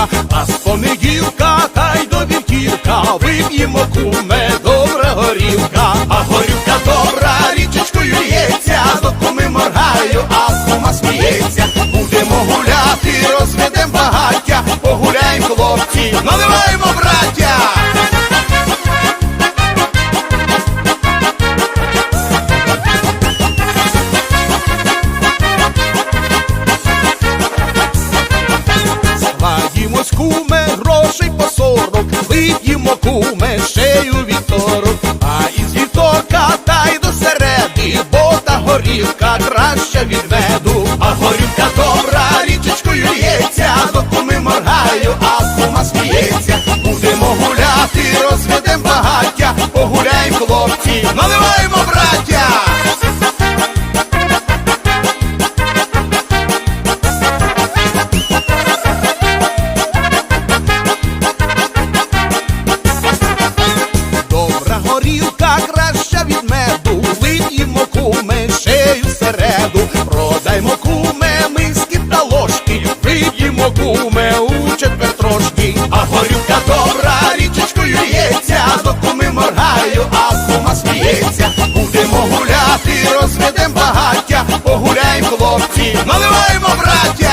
горілка, а з понеділка та й до вівтірка вип'ємо куме добра горілка, а горілка. Куме, грошей по сорок, вип'ємо, куме, шею вівторок, а із вівторка та й до середи, бо та горілка краща від меду, а горілка добра, річечкою лється, до куми моргаю, а кума сміється. Будемо гуляти, розведем багаття, погуляємо, хлопці, наливаємо, куме, шею середу, продаймо куме, миски та ложки, вип'ємо куме у четвер трошки, а горюка добра, річечкою лється, до куми моргаю, а кума сміється. Будемо гуляти, розведем багаття, погуляємо, хлопці, наливаємо, браття!